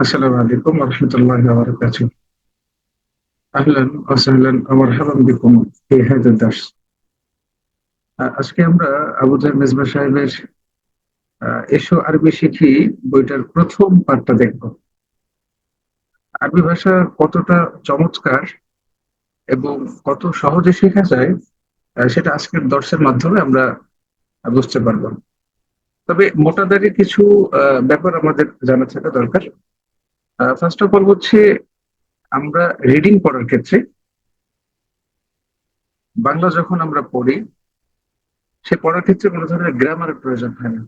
আমার দাস আজকে আমরা এসো আরবি শিখি বইটার প্রথম পাঠটা দেখব। আরবি ভাষা কতটা চমৎকার এবং কত সহজে শেখা যায় সেটা আজকের দর্শের মাধ্যমে আমরা বুঝতে পারব। তবে মোটাদারি কিছু ব্যাপার আমাদের জানা থাকা দরকার। ফার্স্ট অফ অল হচ্ছে আমরা রিডিং পড়ার ক্ষেত্রে বাংলা যখন আমরা পড়ি, সে পড়ার ক্ষেত্রে কোনো ধরনের গ্রামারের প্রয়োজন হয় না।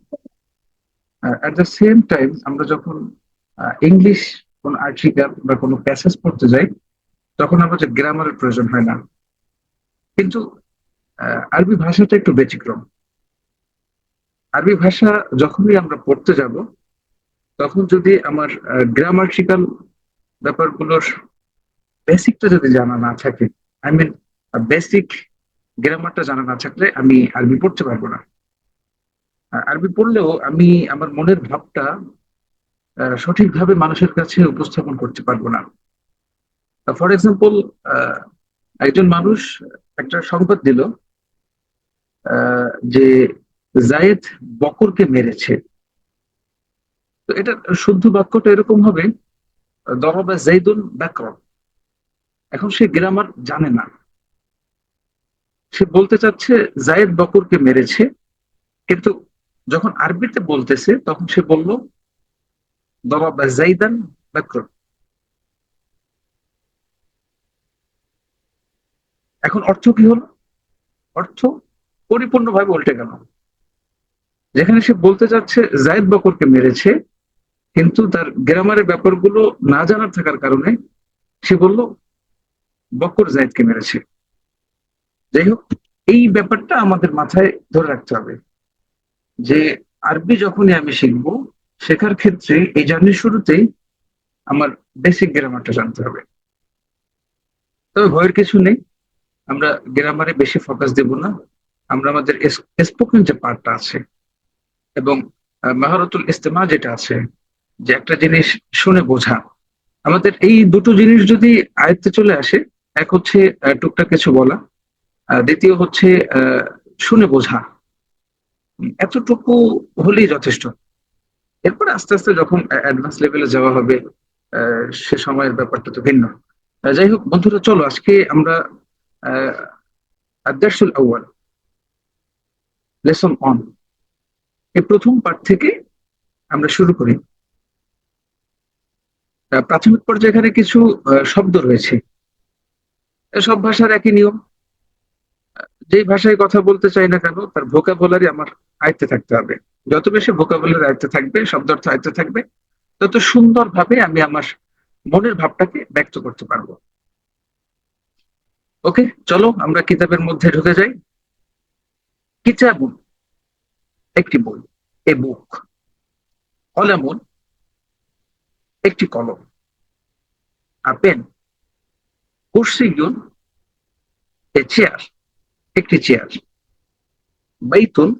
অ্যাট দ্য সেম টাইম আমরা যখন ইংলিশ কোন আর্টিকেল বা কোনো প্যাসেজ পড়তে যাই, তখন আমরা যে গ্রামারের প্রয়োজন হয় না। কিন্তু আরবি ভাষাটা একটু ব্যতিক্রম। আরবি ভাষা যখনই আমরা পড়তে যাব তখন যদি আমার গ্রামার্টিক্যাল ব্যাপারগুলোর বেসিকটা যদি জানা না থাকে আই মিন বেসিক গ্রামারটা জানা না থাকলে আমি আরবি পড়তে পারব না। আরবি পড়লেও আমি আমার মনের ভাবটা সঠিকভাবে মানুষের কাছে উপস্থাপন করতে পারব না। ফর এক্সাম্পল একজন মানুষ একটা সংবাদ দিল যে জায়েদ বকরকে মেরেছে। তো এটা শুদ্ধ বাক্যটা এরকম হবে, দরবা জাইদুন ব্যাকরণ এখন সে গ্রামার জানে না। সে বলতে চাচ্ছে, জায়েদ বকরকে মেরেছে, কিন্তু যখন আরবিতে বলতেছে, তখন সে বলল, দরবা জাইদান ব্যাকরণ এখন অর্থ কি হলো? অর্থ পরিপূর্ণভাবে উল্টে গেল। যেখানে সে বলতে চাচ্ছে, জায়েদ বকরকে মেরেছে কিন্তু তার গ্রামারের ব্যাপারগুলো না জানার থাকার কারণে সে বলল বকর জায়েদকে মেরেছে। যাই হোক, এই ব্যাপারটা আমাদের মাথায় ধরে রাখতে হবে যে আরবি যখনই আমি শিখব, শেখার ক্ষেত্রে এই জার্নির শুরুতেই আমার বেসিক গ্রামারটা জানতে হবে। তবে ভয়ের কিছু নেই, আমরা গ্রামারে বেশি ফোকাস দেব না, আমরা আমাদের স্পোকেন যে পার্টটা আছে এবং মাহারতুল ইস্তেমা যেটা আছে যে একটা জিনিস শুনে বোঝা আমাদের এই দুটো জিনিস যদি আয়ত্তে চলে আসে, এক হচ্ছে টুকটাক কিছু বলা দ্বিতীয় হচ্ছে শুনে বোঝা। এতটুকু হলেই যথেষ্ট। এরপর আস্তে আস্তে যখন অ্যাডভান্স লেভেলে যাওয়া হবে সে সময়ের ব্যাপারটা তো ভিন্ন। যাই হোক, বন্ধুরা, চলো আজকে আমরা আদার্সুল আউয়াল লেসন অন এই প্রথম পাঠ থেকে আমরা শুরু করি। প্রাথমিক পর্যায়ে এখানে কিছু শব্দ রয়েছে। সব ভাষার একই নিয়ম। যেই ভাষায় কথা বলতে চাই না কেন, তার ভোকাবুলারি আমার আয়ত্তে থাকতে হবে। যত বেশি ভোকাবুলারি আয়ত্তে থাকবে শব্দার্থ আয়ত্তে থাকবে, তত সুন্দরভাবে আমি আমার মনের ভাবটাকে ব্যক্ত করতে পারব। ওকে, চলো, আমরা কিতাবের মধ্যে ঢুকে যাই। কিতাবুন একটি বই, এ বুক। কলামুন একটি কলম। আপেন কুর্সিগুন এ চেয়ার একটি চেয়ার বাইতুন,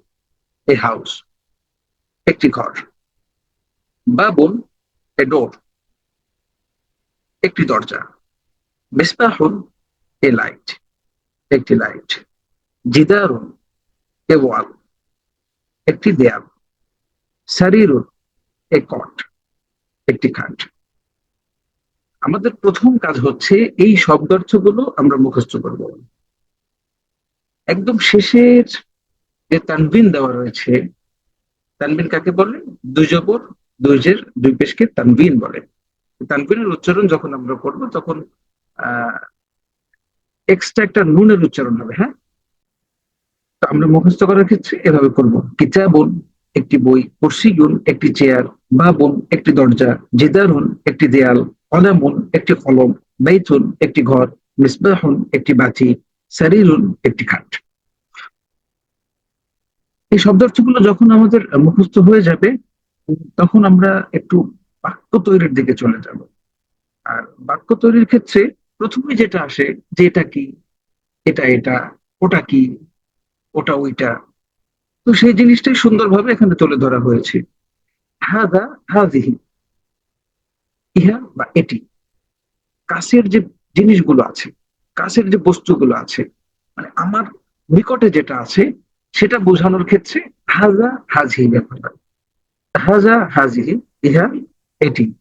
এ হাউস একটি ঘর, বাবুন, এ ডোর একটি দরজা, মিসবাহুন, এ লাইট একটি লাইট জিদারুন, এ ওয়াল একটি দেয়াল, সারিরুন, এ কট একটি খাট আমাদের প্রথম কাজ হচ্ছে এই শব্দার্থগুলো আমরা মুখস্থ করব। একদম শেষের যে তানবিন দেওয়া রয়েছে, তানবিন কাকে বলে? দুই জবর দুই জের দুই পেশকে তানবিন বলে। তানবিনের উচ্চারণ যখন আমরা করব, তখন, আহ এক্সট্রা একটা নুনের উচ্চারণ হবে হ্যাঁ? তো আমরা মুখস্থ করার ক্ষেত্রে এভাবে করব। কিতাবুন একটি বই কুরসিগুন একটি চেয়ার, বাবুন একটি দরজা, জিদারুন একটি দেয়াল কলামুন একটি কলম, বাইতুন একটি ঘর, মিসবাহুন একটি বাতি, সারিরুন একটি খাট। এই শব্দার্থগুলো যখন আমাদের মুখস্থ হয়ে যাবে, তখন আমরা একটু বাক্য তৈরির দিকে চলে যাব। আর বাক্য তৈরির ক্ষেত্রে প্রথমে যেটা আসে, যে এটা কি, এটা এটা, ওটা কি, ওটা ওইটা তো সেই জিনিসটাই সুন্দরভাবে এখানে তুলে ধরা হয়েছে। হাদা, হাদিহি, ইহা বা এটি। কাছের যে জিনিসগুলো আছে, কাছের যে বস্তুগুলো আছে মানে আমার নিকটে যেটা আছে, সেটা বোঝানোর ক্ষেত্রে হাজা হাজি হয় হাজা হাজি ইহা, এটি।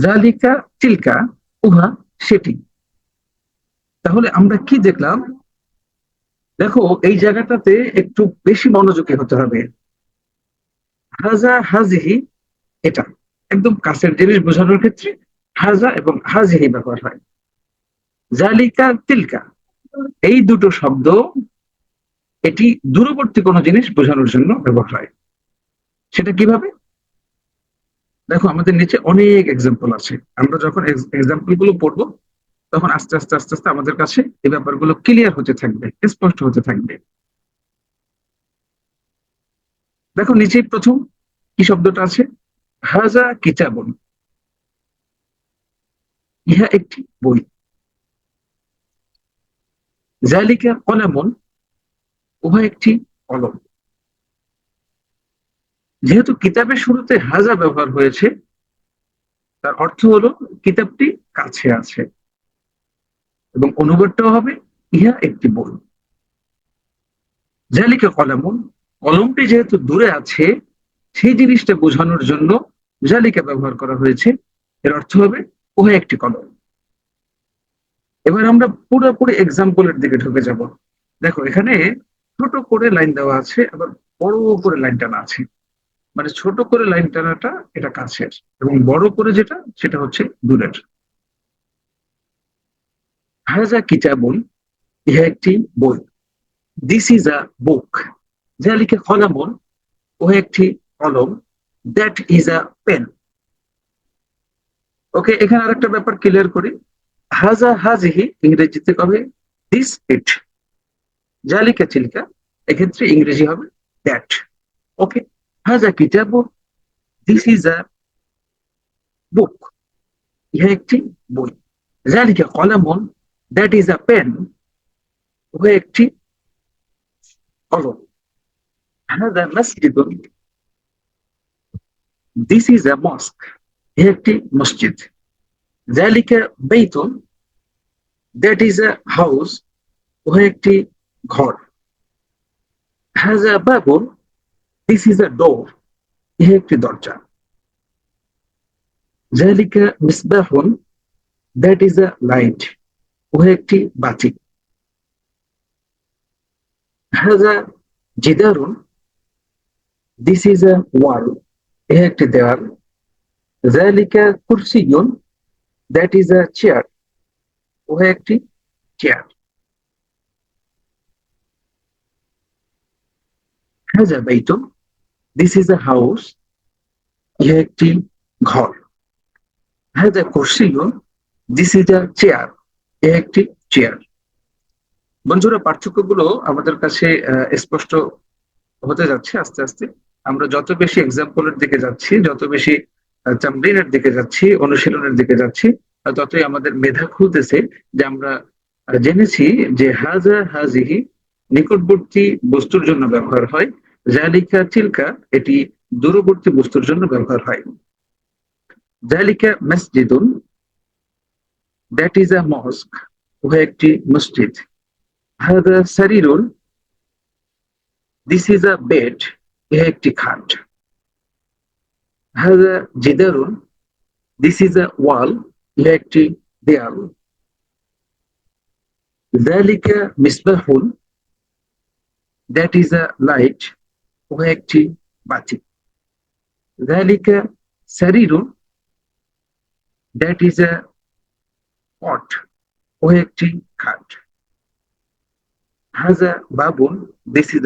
জালিকা চিল্কা উহা, সেটি। তাহলে আমরা কি দেখলাম? দেখো, এই জায়গাটাতে একটু বেশি মনোযোগী হতে হবে। হাজা হাজিহি এটা, একদম কাছের জিনিস বোঝানোর ক্ষেত্রে হাজা এবং হাজিহি ব্যবহার হয়। জালিকা তিলকা, এই দুটো শব্দ এটি দূরবর্তী কোনো জিনিস বোঝানোর জন্য ব্যবহার হয়। সেটা কীভাবে? দেখো, আমাদের নিচে অনেক এক্সাম্পল আছে। আমরা যখন এক্সাম্পলগুলো পড়ব তখন আস্তে আস্তে আস্তে আস্তে আমাদের কাছে এই ব্যাপারগুলো ক্লিয়ার হতে থাকবে, স্পষ্ট হতে থাকবে। দেখো নিচে প্রথম কি শব্দটা আছে? হাজা কিতাবন। ইহা একটি বই। জালিকা কলামন উভয় একটি কলম। যেহেতু কিতাবের শুরুতে হাজা ব্যবহার হয়েছে, তার অর্থ হলো কিতাবটি কাছে আছে। এবং অনুবাদটাও হবে, ইহা একটি বই। জালিকা কলামন, কলমটি যেহেতু দূরে আছে, সেই জিনিসটা বোঝানোর জন্য জালিকা ব্যবহার করা হয়েছে। এর অর্থ হবে, উহা একটি কলম। এবার আমরা পুরোপুরি এক্সাম্পলের দিকে ঢুকে যাব। দেখো, এখানে ছোট করে লাইন দেওয়া আছে, আবার বড় করে লাইন টানা আছে। মানে ছোট করে লাইন টানাটা এটা কাছের, এবং বড় করে যেটা, সেটা হচ্ছে দূরের। হাজা কিতাবুন, ইহা একটি বই। দিস ইজ আ বুক যা লিখে কলামন ও একটি কলম। That is a pen okay এখানে আরেকটা ব্যাপার ক্লিয়ার করি। হাজা হাজিহি ইংরেজিতে কবে? দিস ইট জালিকা চিলিকা এক্ষেত্রে ইংরেজি হবে দ্যাট ওকে হাজা কিতাব দিস ইজ আ বুক ইহা একটি বই। জালিকা কলামন দ্যাট ইজ আ পেন উহা একটি কলম হাজা মসজিদুন দিস ইজ আ মস্ক ইহা একটি মসজিদ জালিকা বেইতুন দ্যাট ইজ আ হাউস উহা একটি ঘর হাজা বাবুন দিস ইজ আ ডোর ইহা একটি দরজা জালিকা মিসবাহুন দ্যাট ইজ আ লাইট উহা একটি বাতি হাজা জিদারুন দিস ইজ আ ওয়াল এ একটি দেওয়াল জালিকা কুরসিয়ুন দ্যাট ইজ আ চেয়ার উহা একটি চেয়ার হাজা বাইতুন দিস ইজ আ হাউস ইহা একটি ঘর। হাজা কুরসিয়ুন দিস ইজ আ চেয়ার এ একটি চেয়ার বন্ধুরা, পার্থক্যগুলো আমাদের কাছে স্পষ্ট হতে যাচ্ছে আস্তে আস্তে। আমরা যত বেশি এক্সাম্পলের দিকে যাচ্ছি, যত বেশি চামড়িনের দিকে যাচ্ছি, অনুশীলনের দিকে যাচ্ছি ততই আমাদের মেধা খুলতেছে যে আমরা জেনেছি যে হাজা হাজিহি নিকটবর্তী বস্তুর জন্য ব্যবহার হয়, জালিকা চিলকা এটি দূরবর্তী বস্তুর জন্য ব্যবহার হয়। জালিকা মসজিদুন দ্যাট ইজ আ মস্ক উহা একটি মসজিদ হাদা সারিরুন দিস ইজ আ বেড ইহা একটি খাট হাদা জিদারুন দিস ইজ আ ওয়াল ইহা একটি দেয়াল জালিকা মিসবাহুন দ্যাট ইজ আ লাইট উহা একটি বাতি জালিকা সারিরুন দ্যাট ইজ আ পট ও একটি খাট। হাজা বাবুন দিস ইজ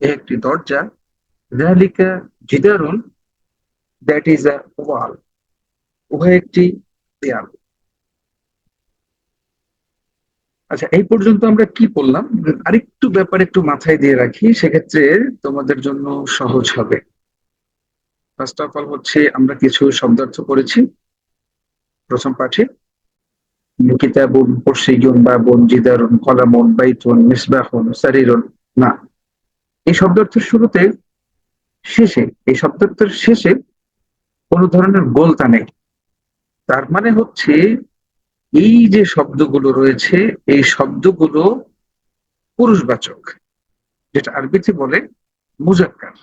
এ একটি দরজা জালিকা জিদারুন দ্যাট ইজ আ ওয়াল উভয় একটি দেয়াল। আচ্ছা এই পর্যন্ত আমরা কি বললাম আরেকটু ব্যাপার একটু মাথায় দিয়ে রাখি, সেক্ষেত্রে তোমাদের জন্য সহজ হবে। ফার্স্ট অফ অল হচ্ছে আমরা কিছু শব্দার্থ করেছি প্রথম পাঠে। কিতাবুন পর্সিগুন বাবুন জিদারুন, কলামুন এই শব্দার্থের শুরুতে শেষে, এই শব্দার্থের শেষে কোনো ধরনের গোলতা নেই। তার মানে হচ্ছে, এই যে শব্দগুলো রয়েছে, এই শব্দগুলো পুরুষবাচক, যেটা আরবিতে বলে মুজাক্কার।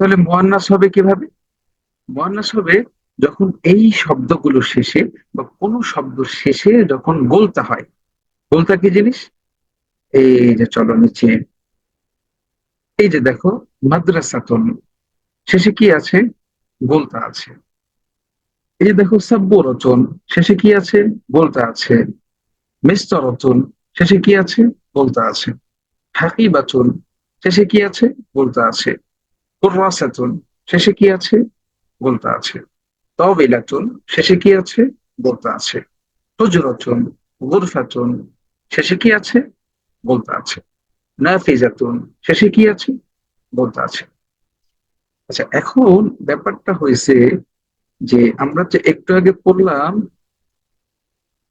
তাহলে মোয়ান্নাস হবে কীভাবে? মোয়ান্নাস হবে যখন এই শব্দগুলো শেষে বা কোনো শব্দ শেষে যখন গোলতা হয়, গোলতা কি জিনিস? এই যে চলো নিচে। এই যে দেখো, মাদ্রাসাতন। শেষে কি আছে? গোলতা আছে। এই যে দেখো সাব্য রচন শেষে কি আছে? গোলতা আছে। মিস্তর রচন শেষে কি আছে? গোলতা আছে। হাকিবাচন শেষে কি আছে? গোলতা আছে। শেষে কি আছে? গোলতা আছে। তবিলাতুন শেষে কি আছে? বলতে আছে। হুজরাতুন গুরফাতুন, শেষে কি আছে? বলতে আছে। নাফিজাতুন, শেষে কি আছে? বলতে আছে। আচ্ছা এখন ব্যাপারটা হয়েছে যে আমরা যে একটু আগে পড়লাম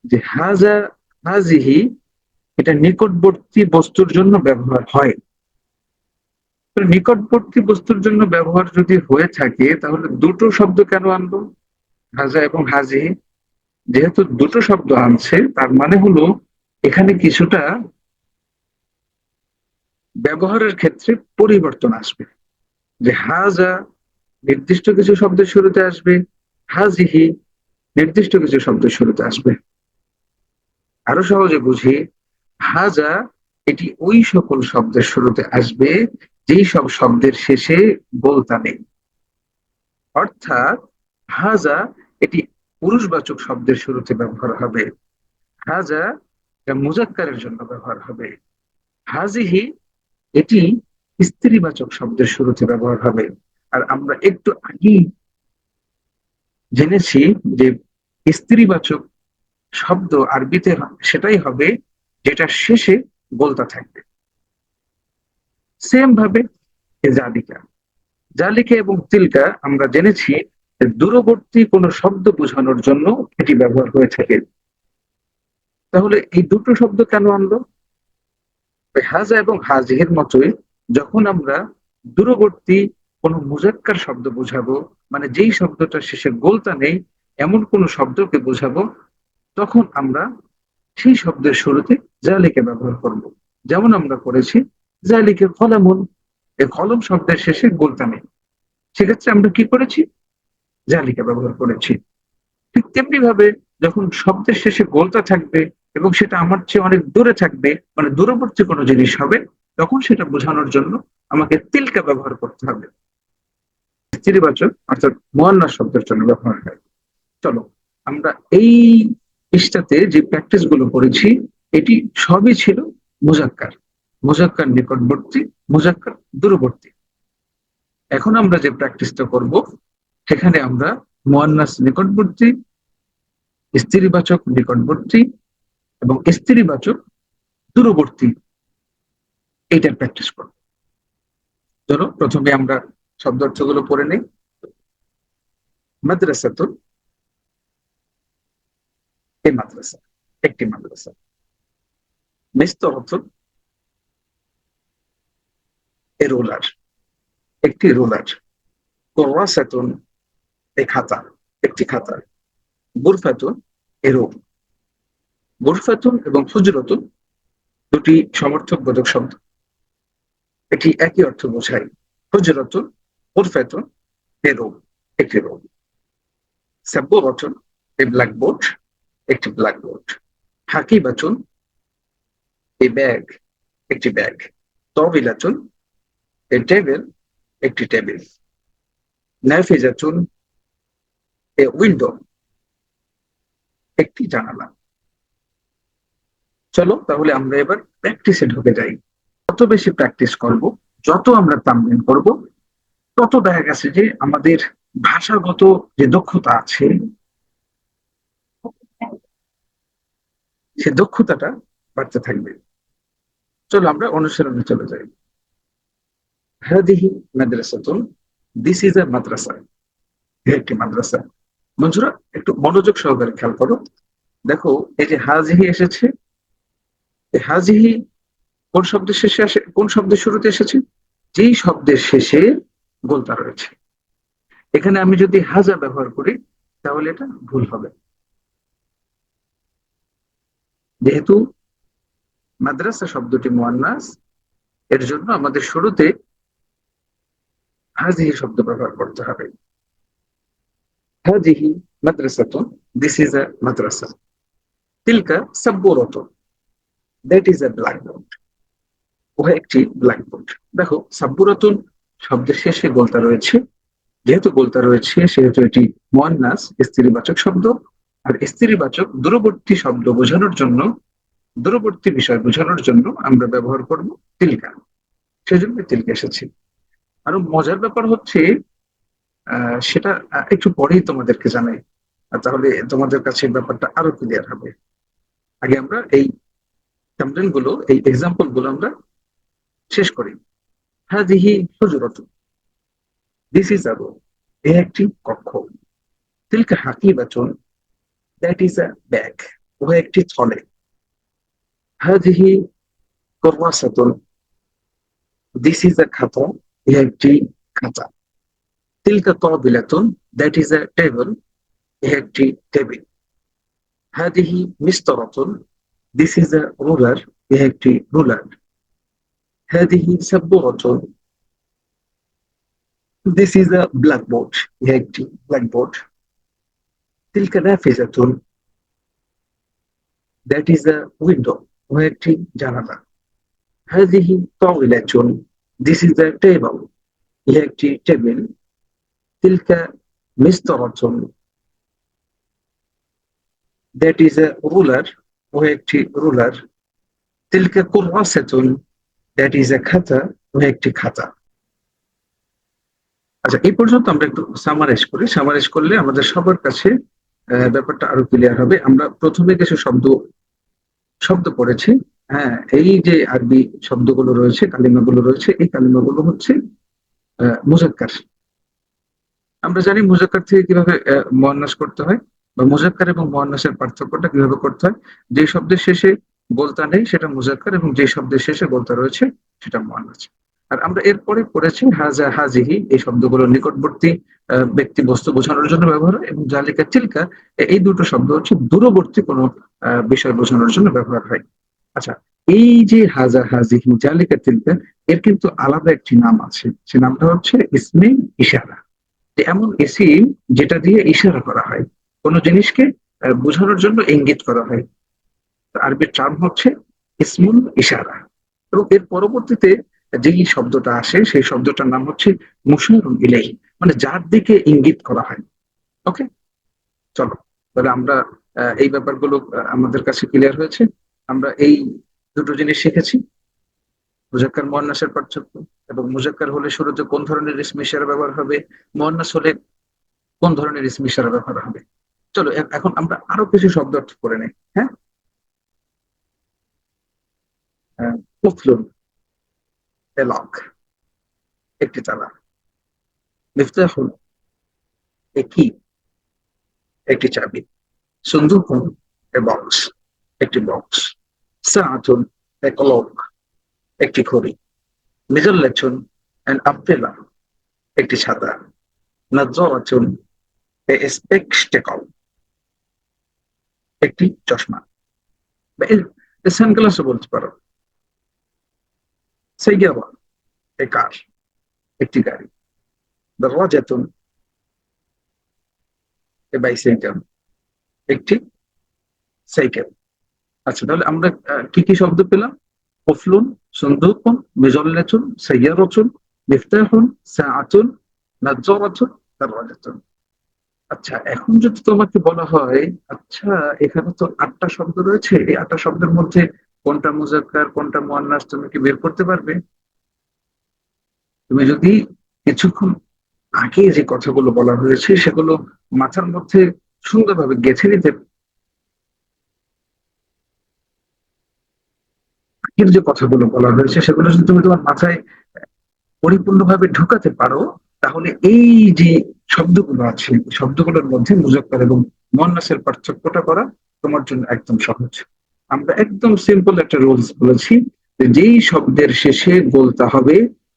যে হাজা, হাজিহি এটা নিকটবর্তী বস্তুর জন্য ব্যবহার হয়। নিকটবর্তী বস্তুর জন্য ব্যবহার যদি হয়ে থাকে, তাহলে দুটো শব্দ কেন আনব? হাজা এবং হাজি, যেহেতু দুটো শব্দ আনছে, তার মানে হলো এখানে কিছুটা ব্যবহারের ক্ষেত্রে পরিবর্তন আসবে। যে হাজা নির্দিষ্ট কিছু শব্দের শুরুতে আসবে, হাজিহি নির্দিষ্ট কিছু শব্দের শুরুতে আসবে। আরও সহজে বুঝি, হাজা এটি ওই সকল শব্দের শুরুতে আসবে যেই সব শব্দের শেষে বলতা নেই। অর্থাৎ হাজা এটি পুরুষবাচক শব্দের শুরুতে ব্যবহার হবে। হাজা মুজাক্কারের জন্য ব্যবহার হবে। হাজিহি এটি স্ত্রীবাচক শব্দের শুরুতে ব্যবহার হবে। আর আমরা একটু আগেই জেনেছি যে স্ত্রীবাচক শব্দ আরবিতে সেটাই হবে যেটা শেষে বলতা থাকবে। সেম ভাবে জালিকা। জালিকা এবং তিলকা আমরা জেনেছি দূরবর্তী কোনো শব্দ বোঝানোর জন্য এটি ব্যবহার হয়ে থাকে। তাহলে এই দুটো শব্দ কেন আনলো? হাজা এবং হাজিহের মতোই যখন আমরা দূরবর্তী কোনো মুজাক্কার শব্দ বোঝাবো মানে যেই শব্দটা শেষে গোলতা নেই, এমন কোন শব্দকে বোঝাবো, তখন আমরা সেই শব্দের শুরুতে জালিকে ব্যবহার করব। যেমন আমরা করেছি জালিকে কলামুন এই কলম শব্দের শেষে গোলতা নেই সেক্ষেত্রে আমরা কি করেছি? জালিকা ব্যবহার করেছি। ঠিক তেমনি ভাবে যখন শব্দের শেষে গোলতা থাকবে এবং সেটা আমার চেয়ে অনেক দূরে থাকবে মানে দূরবর্তী কোনো জিনিস হবে, তখন সেটা বোঝানোর জন্য আমাকে তিলকা ব্যবহার করতে হবে। স্ত্রীবাচক অর্থাৎ মোয়ান্না শব্দের জন্য ব্যবহার হয়। চলো, আমরা এই পৃষ্ঠাতে যে প্র্যাকটিসগুলো করেছি, এটি সবই ছিল মুজাক্কার। মুজাক্কার নিকটবর্তী, মুজাক্কার দূরবর্তী। এখন আমরা যে প্র্যাকটিসটা করব, সেখানে আমরা মোয়ান্নাস নিকটবর্তী, স্ত্রীবাচক নিকটবর্তী এবং স্ত্রীবাচক দূরবর্তী এইটার প্র্যাকটিস করব। চলো প্রথমে আমরা শব্দ অর্থগুলো পড়ে নেই। মাদ্রাসাতুল এই মাদ্রাসা, একটি মাদ্রাসা। মিস্তরতুল এ রোলার, একটি রোলার কোরাসাতুন এই খাতা, একটি খাতা বুরফাতুন এ রোম বুরফাতুন এবং হুজরতুন দুটি সমর্থক বোধক শব্দ। এটি একই অর্থ বোঝায় হুজরতুন বুরফাতুন এ রোম একটি রোম সাব্বরতুন এ ব্ল্যাকবোর্ড, একটি ব্ল্যাকবোর্ড। হাকিবাতুন এ ব্যাগ, একটি ব্যাগ। তবিলাতুন এ টেবিল একটি টেবিল নাফিজাতুন এ উইন্ডো একটি জানালা। চলো তাহলে আমরা এবার প্র্যাকটিসে ঢুকে যাই। যত বেশি প্র্যাকটিস করব, যত আমরা তামলিন করব, তত দেখা গেছে যে আমাদের ভাষাগত যে দক্ষতা আছে, সে দক্ষতাটা বাড়তে থাকবে। চলো আমরা অনুশীলনে চলে যাই। হাদিহি মাদ্রাসাতুন দিস ইজ এ মাদ্রাসা একটি মাদ্রাসা বন্ধুরা একটু মনোযোগ সহকারে খেয়াল করো। দেখো, এই যে হাজিহি এসেছে। হাজিহি কোন শব্দের শেষে আসে? কোন শব্দের শুরুতে এসেছে? যেই শব্দের শেষে গোলতা রয়েছে। এখানে আমি যদি হাজা ব্যবহার করি, তাহলে এটা ভুল হবে। যেহেতু মাদ্রাসা শব্দটি মোয়ান্নাস, এর জন্য আমাদের শুরুতে হাজিহি শব্দ ব্যবহার করতে হবে। হাজিহি মাদ্রাসাতুন দিস ইজ আ মাদ্রাসা। তিলকা সাব্বুরাতুন দ্যাট ইজ আ ব্ল্যাকবোর্ড ও একটি ব্ল্যাকবোর্ড দেখো, সাব্বুরাতুন শব্দের শেষে গোলতা রয়েছে। যেহেতু গোলতা রয়েছে, সেহেতু এটি মোয়ান্নাস, স্ত্রীবাচক শব্দ। আর স্ত্রীবাচক দূরবর্তী শব্দ বোঝানোর জন্য, দূরবর্তী বিষয় বোঝানোর জন্য আমরা ব্যবহার করব তিলকা। সেজন্য তিলকা এসেছে। আরও মজার ব্যাপার হচ্ছে সেটা একটু পরেই তোমাদেরকে জানাই। তাহলে তোমাদের কাছে ব্যাপারটা আরও ক্লিয়ার হবে। আগে আমরা এই কমপ্লেনগুলো, এই এক্সাম্পলগুলো আমরা শেষ করি। হাজিহি হুজুরত দিস ইজ আ রুম এ একটি কক্ষ। তিলকা হাকিবাচন দ্যাট ইজ আ ব্যাগ ও একটি থলে। হাজিহি করওয়াসাতুন দিস ইজ আ খাতা একটি খাতা তিলকা তবিলাতুন দ্যাট ইজ আ টেবল এ একটি টেবিল হাদিহি মিস্তরাতুন দিস ইজ আ রুলার এ একটি রুলার হাদিহি সাব্বুরাতুন দিস ইজ আ ব্ল্যাকবোর্ড এ একটি ব্ল্যাকবোর্ড তিলকা নাফিজাতুন দ্যাট ইজ আ উইন্ডো ও একটি জানালা হাদিহি তাওবিলাতুন দিস ইজ আ টেবল এ একটি টেবিল তিলকা মিস্তরাতুন দ্যাট ইজ এ রুলার ও একটি রুলার তিলকা কুরওয়াসাতুন দ্যাট ইজ এ খাতা ও একটি খাতা আচ্ছা এই পর্যন্ত আমরা একটু সামারাইজ করি। সামারাইজ করলে আমাদের সবার কাছে ব্যাপারটা আরও ক্লিয়ার হবে। আমরা প্রথমে কিছু শব্দ শব্দ পড়েছি। হ্যাঁ এই যে আরবি শব্দগুলো রয়েছে, কালিমাগুলো রয়েছে, এই কালিমাগুলো হচ্ছে মুজাক্কার। আমরা জানি মুজাক্কার থেকে কীভাবে মহান্নাস করতে হয়, বা মুজাক্কার এবং মহান্নাসের পার্থক্যটা কীভাবে করতে হয়, যে শব্দের শেষে গোলতা নেই, সেটা মুজাক্কার, এবং যে শব্দের শেষে গোলতা রয়েছে, সেটা মহান্নাস আর আমরা এরপরে পড়েছি, হাজা হাজিহি, এই শব্দগুলো নিকটবর্তী ব্যক্তি বস্তু বোঝানোর জন্য ব্যবহার হয়, এবং জালিকা চিলকা এই দুটো শব্দ হচ্ছে দূরবর্তী কোনো বিষয় বোঝানোর জন্য ব্যবহার হয়। আচ্ছা এই যে হাজা হাজিহি জালিকা তিলকা এর কিন্তু আলাদা একটি নাম আছে। সে নামটা হচ্ছে ইসমে ইশারা। এমন ইসিম যেটা দিয়ে ইশারা করা হয়। কোন জিনিসকে বোঝানোর জন্য ইঙ্গিত করা হয়। আরবির টার্ম হচ্ছে ইসমুল ইশারা। এবং এর পরবর্তীতে যেই শব্দটা আসে, সেই শব্দটার নাম হচ্ছে মুশারুল ইলাহি মানে যার দিকে ইঙ্গিত করা হয়। ওকে? চলো, তাহলে আমরা এই ব্যাপারগুলো আমাদের কাছে ক্লিয়ার হয়েছে। আমরা এই দুটো জিনিস শিখেছি। মুজাক্কার মোহান্নাসের পার্থক্য এবং মুজাক্কার হলে শুরুতে কোন ধরনের ইসমি ইশারা ব্যবহার হবে? মোহান্নাস হলে কোন ধরনের ইসমি ইশারা ব্যবহার হবে? চলো এখন আমরা আরও কিছু শব্দ অর্থ করে নেই হ্যাঁ? মুফলুন এলক, একটি তালা, মিফতাহুল একই একটি চাবি সন্দুকুন এ বক্স। একটি বক্স সাআতুন এ কলক একটি ঘড়ি মিজাল্লাচুন এন আব্রেলা একটি ছাতা নাজ্জারাতুন এ স্পেকস্টেকল একটি চশমা। সানগ্লাসও বলতে পারো। সাইয়াবা এ কার একটি গাড়ি দরওয়াজাতুন এ বাইসাইকেল একটি সাইকেল। আচ্ছা তাহলে আমরা কি কি শব্দ পেলাম? কফলুন সন্দুকুন মেজল্লাতুন সাইয়ারাতুন মিফতাহুন, সাআতুন, নাজ্জারাতুন দরওয়াজাতুন আচ্ছা এখন যদি তোমাকে বলা হয় আচ্ছা এখানে তো আটটা শব্দ রয়েছে, এই আটটা শব্দের মধ্যে কোনটা মুজাক্কার, কোনটা মোয়ান্নাস তুমি কি বের করতে পারবে? তুমি যদি কিছুক্ষণ আগে যে কথাগুলো বলা হয়েছে, সেগুলো মাথার মধ্যে সুন্দরভাবে গেছে নিতে আগের যে কথাগুলো বলা হয়েছে, সেগুলো যদি তুমি তোমার মাথায় পরিপূর্ণভাবে ঢুকাতে পারো, তাহলে এই যে শব্দগুলো আছে শব্দগুলোর মধ্যে মুজাক্কার এবং মন্নাসের পার্থক্যটা করা তোমার জন্য একদম সহজ। আমরা একদম সিম্পল একটা রুলস বলেছি যে যেই শব্দের শেষে বলতে হবে,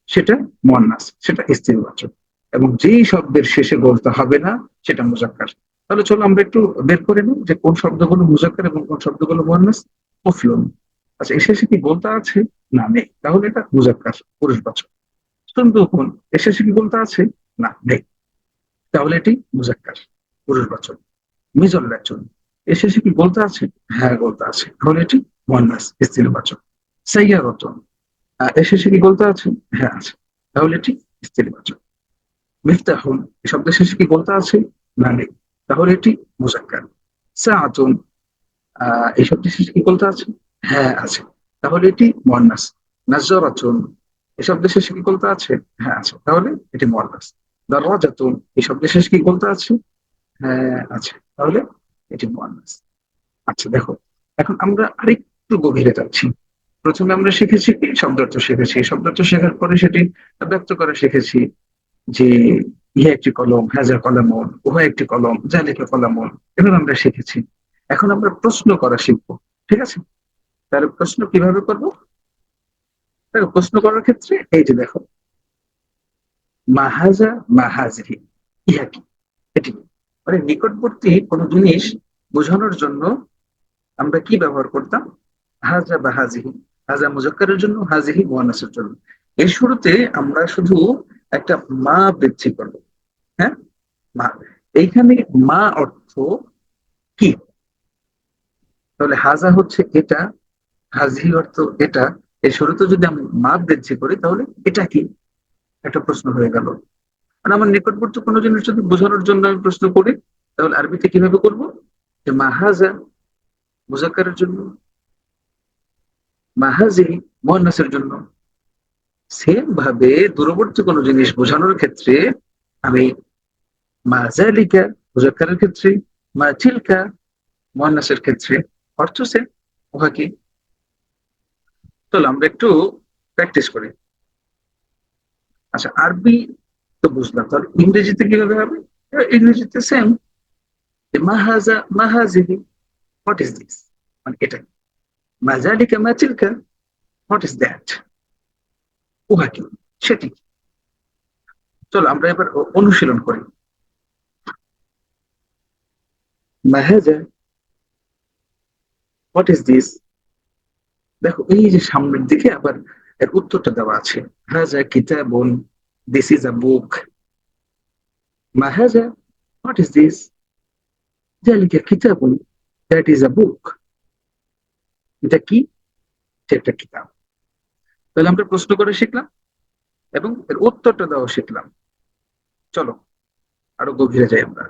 সেটা মন্নাস সেটা স্ত্রীবাচক এবং যেই শব্দের শেষে বলতে হবে না, সেটা মুজাক্কার। তাহলে চলো আমরা একটু বের করে নিই যে কোন শব্দগুলো মুজাক্কার এবং কোন শব্দগুলো মুয়ান্নাস মফলুন আচ্ছা এসে এসে কি বলতে আছে? না, নেই। তাহলে এটা মুজাক্কার পুরুষবাচক সুন্দুকুন এসে এসে কি বলতে আছে? না, নেই। তাহলে এটি মুজাক্কার পুরুষবাচক মিজল্লাচন এসে এসে কি বলতে আছে? হ্যাঁ বলতে আছে। তাহলে এটি মুয়ান্নাস স্ত্রীবাচক সাইয়ারতন এসে এসে কি বলতে আছে? হ্যাঁ আছে। তাহলে এটি স্ত্রীবাচক মিফতাহুন। এই শব্দের শেষে কি বলতে আছে? না, নেই। তাহলে এটি মুজাক্কার সাআতুন। এই শব্দের শেষে কি বলতে আছে? হ্যাঁ আছে। তাহলে এটি মুয়ান্নাস। নাজরাতুন এই শব্দের শেষে কি বলতে আছে? হ্যাঁ আছে। তাহলে এটি মুয়ান্নাস। দারওয়াজাতুন এই শব্দের শেষে কি বলতে আছে? হ্যাঁ আছে। তাহলে এটি মুয়ান্নাস। আচ্ছা দেখো, এখন আমরা আরেকটু গভীরে যাচ্ছি। প্রথমে আমরা শিখেছি কি? শব্দার্থ শিখেছি। শব্দার্থ শেখার পরে সেটি ব্যক্ত করা শিখেছি যে, ইহা একটি কলম, হাজা কলামন, উহা একটি কলম জালিকা কলামন এগুলো আমরা শিখেছি। এখন আমরা প্রশ্ন করা শিখব, ঠিক আছে? তাহলে প্রশ্ন কীভাবে করব? দেখো, প্রশ্ন করার ক্ষেত্রে এই যে দেখো, মাহাজা মাহাজহি ইহা কি? এটি মানে নিকটবর্তী কোন জিনিস বোঝানোর জন্য আমরা কি ব্যবহার করতাম? হাজা বা হাজিহি হাজা মুজাক্কারের জন্য, হাজিহি মোয়ানাসের জন্য। এই শুরুতে আমরা শুধু একটা মা বৃদ্ধি করব। হ্যাঁ? মা, এইখানে মা অর্থ কি? তাহলে হাজা হচ্ছে এটা হাজি অর্থ এটা? এই শুরুতে যদি আমি মাপ বৃদ্ধি করি, তাহলে এটা কি? একটা প্রশ্ন হয়ে গেল। মানে আমার নিকটবর্তী কোনো জিনিস যদি বোঝানোর জন্য আমি প্রশ্ন করি, তাহলে আরবিতে কীভাবে করব? যে মাহাজা মুজাক্কারের জন্য, মাহাজি মোহান্নাসের জন্য। সেম ভাবে দূরবর্তী কোনো জিনিস বোঝানোর ক্ষেত্রে আমি মা জালিকা মুজাক্কারের ক্ষেত্রে, মা চিলকা ক্ষেত্রে। অর্থ সে উহা কি? চলো, আমরা একটু প্র্যাকটিস করি। আচ্ছা আরবি তো বুঝলাম, তাহলে ইংরেজিতে কীভাবে হবে? ইংরেজিতে সেম মাহাজা মাহাজিহি হোয়াট ইজ দিস মানে এটা। মা জালিকা মা চিলকা হোয়াট ইজ দ্যাট উহা কি? সেটি চলো, আমরা এবার অনুশীলন করি। মাহাজা হোয়াট ইজ দিস দেখো, এই যে সামনের দিকে আবার এর উত্তরটা দেওয়া আছে। হাজা কিতাবুন দিস ইজ আ বুক মাহাজা হোয়াট ইজ দিস জালিকা কিতাবুন দ্যাট ইজ আ বুক এটা কি? একটা কিতাব। তাহলে আমরা প্রশ্ন করে শিখলাম এবং এর উত্তরটা দেওয়া শিখলাম। চলো, আরও গভীরে যাই আমরা।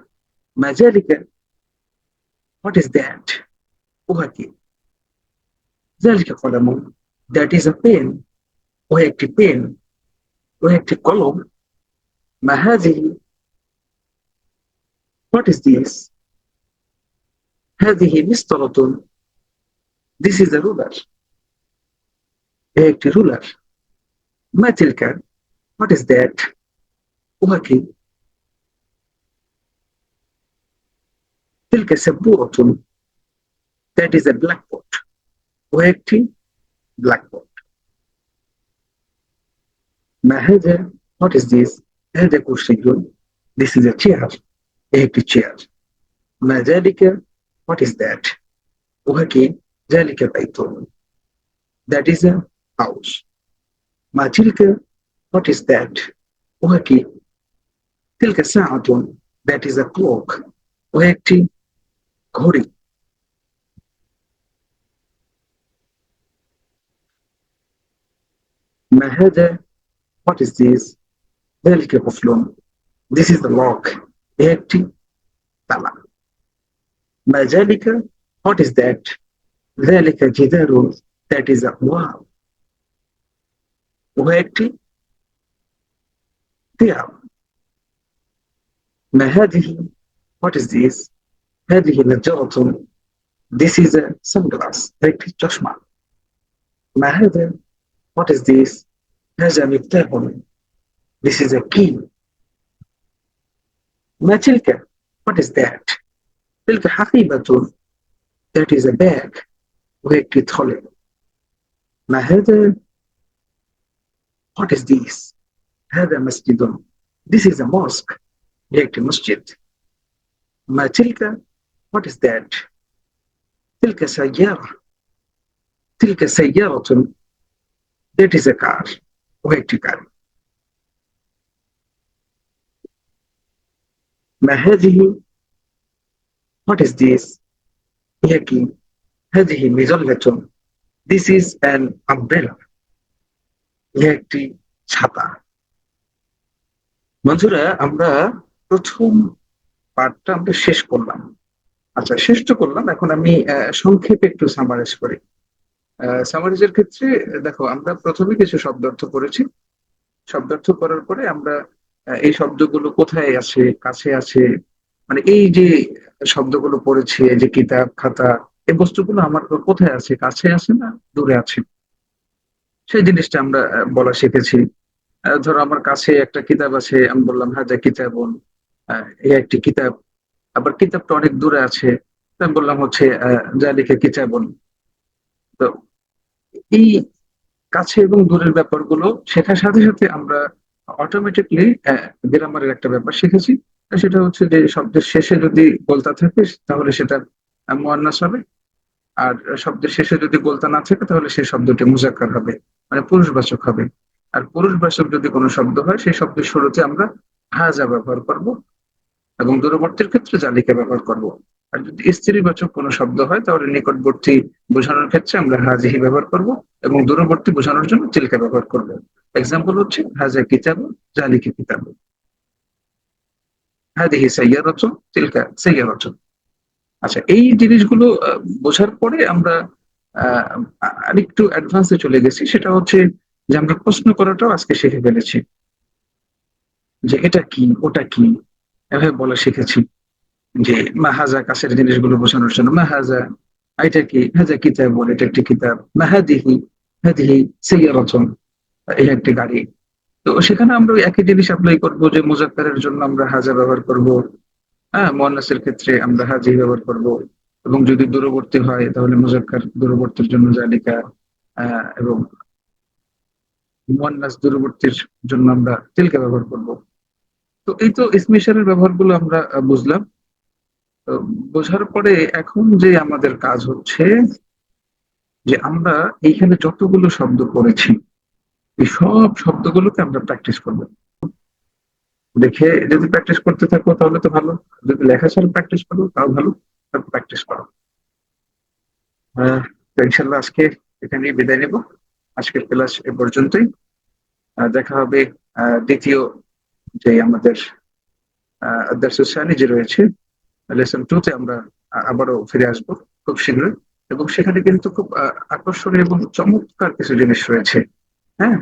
মাজালিকা হোয়াট ইজ দ্যাট উহা কি? জালিকা কলম দ্যাট ইজ আ পেন ও একটি পেন ও একটি কলম মাহাজিহি what is this هذه مسطرة This is a ruler. একটি রুলার মা তিলকা হোয়াট ইজ দ্যাট উহা কি তিলকা সাব্বুরাতুন দ্যাট ইজ এ ব্ল্যাকবোর্ড উহা কয়েকটি blackboard. Mahajan, what is this? Mahajan Kushrigun, this is a chair, a chair. Majalika, what is that? Uhaki, Jalika Paitun. That is a house. Majilka, what is that? Uhaki, Tilka Saatun, that is a clock. Uhakti, Ghori, هذا what is this? ذلك غسل this is the lock dirty طلع ما ذلك what is that? ذلك جدار that is a wall وهاتي ثياب ما هذه what is this? هذه نجارة this is a sunglass. That is chashma ما هذا what is this? هذا مفتاح this is a key ما تلك what is that تلك حقيبة that is a bag وهيك يدخل ما هذا what is this هذا مسجد this is a mosque هيك مسجد ما تلك what is that تلك سيارة تلك سيارة that is a car একটি কারণ। মাহাজিহি what is this ইয়া কি? হাজিহি মিজল ভেচন this is an umbrella ইয়া একটি ছাতা। মঞ্জুরা আমরা প্রথম পার্টটা আমরা শেষ করলাম। আচ্ছা শেষ তো করলাম। এখন আমি সংক্ষেপে একটু সামারাইজ করি। সামারাইজের ক্ষেত্রে, দেখো, আমরা প্রথমে কিছু শব্দার্থ করেছি। শব্দার্থ করার পরে আমরা এই শব্দগুলো কোথায় আছে, কাছে আছে মানে এই যে শব্দগুলো পড়েছি যে কিতাব, খাতা, এই বস্তুগুলো আমার কোথায় আছে, কাছে আছে না দূরে আছে? সেই জিনিসটা আমরা বলা শিখেছি। ধরো আমার কাছে একটা কিতাব আছে, আমি বললাম হ্যাঁ যা কিতাবন এই একটি কিতাব। আবার কিতাবটা অনেক দূরে আছে আমি বললাম হচ্ছে যা লিখে কিতাবন তো এই কাছে এবং দূরের ব্যাপারগুলো শেখার সাথে সাথে আমরা অটোমেটিকলি গ্রামারের একটা ব্যাপার শিখেছি। সেটা হচ্ছে যে শব্দের শেষে যদি গোলতা থাকে, তাহলে সেটা মোয়ান্নাস হবে। আর শব্দের শেষে যদি গোলতা না থাকে, তাহলে সেই শব্দটি মুজাক্কার হবে মানে পুরুষবাচক হবে। আর পুরুষবাচক যদি কোনো শব্দ হয়, সেই শব্দের শুরুতে আমরা হাজা ব্যবহার করব এবং দূরবর্তীর ক্ষেত্রে জালিকা ব্যবহার করব। আর যদি স্ত্রীবাচক কোনো শব্দ হয়, তাহলে নিকটবর্তী বোঝানোর ক্ষেত্রে আমরা হাজিহি ব্যবহার করব এবং দূরবর্তী বোঝানোর জন্য চিলকা ব্যবহার করব। এক্সাম্পল হচ্ছে, হাজা কিতাব, জালিকা কিতাব। হাদিহি সাইয়ারত, তিলকা সাইয়ারত। আচ্ছা এই জিনিসগুলো বোঝার পরে আমরা আরেকটু অ্যাডভান্সে চলে গেছি। সেটা হচ্ছে যে আমরা প্রশ্ন করাটাও আজকে শিখে ফেলেছি। যে এটা কি, ওটা কি? এভাবে বলা শিখেছি। যে মাহাজা কাছের জিনিসগুলো বোঝানোর জন্য মাহাজা এটা কি? হাজা কিতাব বলে এটা একটি কিতাব। মাহাদিহি হাদিহি সাইয়ারাতুন এই একটি গাড়ি। তো সেখানে আমরা একই জিনিস অ্যাপ্লাই করব যে মুজাক্কারের জন্য আমরা হাজা ব্যবহার করব। হ্যাঁ মোয়ান্নাসের ক্ষেত্রে আমরা হাজি ব্যবহার করব। এবং যদি দূরবর্তী হয়, তাহলে মুজাক্কার দূরবর্তীর জন্য জালিকা এবং মোয়ান্নাস দূরবর্তীর জন্য আমরা তিলকা ব্যবহার করব। তো এই তো ইসমিশারের ব্যবহারগুলো আমরা বুঝলাম। বোঝার পরে এখন যে আমাদের কাজ হচ্ছে যে আমরা এইখানে যতগুলো শব্দ পড়েছি এই সব শব্দগুলোকে আমরা প্র্যাকটিস করব। দেখে যদি প্র্যাকটিস করতে থাকো তাহলে তো ভালো যদি লেখা ছাড়া প্র্যাকটিস করো তাও ভালো প্র্যাকটিস করো। আহ, ইনশাল্লাহ আজকে এখানেই বিদায় নেব। আজকের ক্লাস এ পর্যন্তই। দেখা হবে দ্বিতীয় যে আমাদের আহ যে রয়েছে। লেসন টু তে আমরা আবারও ফিরে আসব খুব শীঘ্রই। এবং সেখানে কিন্তু খুব আকর্ষণীয় এবং চমৎকার কিছু জিনিস রয়েছে। হ্যাঁ?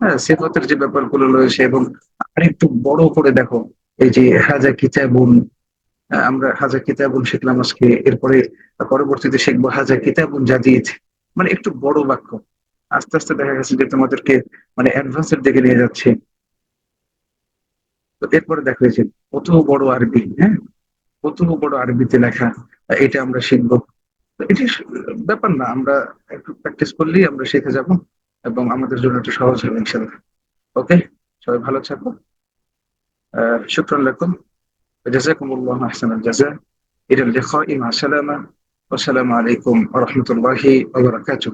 হ্যাঁ সিফতের যে ব্যাপারগুলো রয়েছে এবং আরেকটু বড় করে দেখো, এই যে হাজা কিতাবুন আমরা হাজা কিতাবুন শিখলাম আজকে, এরপরে পরবর্তীতে শিখব হাজা কিতাবুন জাদিদ। মানে একটু বড় বাক্য। আস্তে আস্তে দেখা গেছে যে তোমাদেরকে মানে অ্যাডভান্সের দিকে নিয়ে যাচ্ছে। তো এরপরে দেখা যাচ্ছে কত বড় আরবি হ্যাঁ? কত বড় আরবিতে লেখা আহ, এটা আমরা শিখবো তো এটি স- ব্যাপার না আমরা একটু প্র্যাকটিস করলেই আমরা শিখে যাব এবং আমাদের জন্য একটু সহজ হবে ইনশাল্লাহ ওকে সবাই ভালো থাকো آه شكرا لكم وجزاكم الله أحسن الجزاء إلى اللقاء مع السلامة والسلام عليكم ورحمة الله وبركاته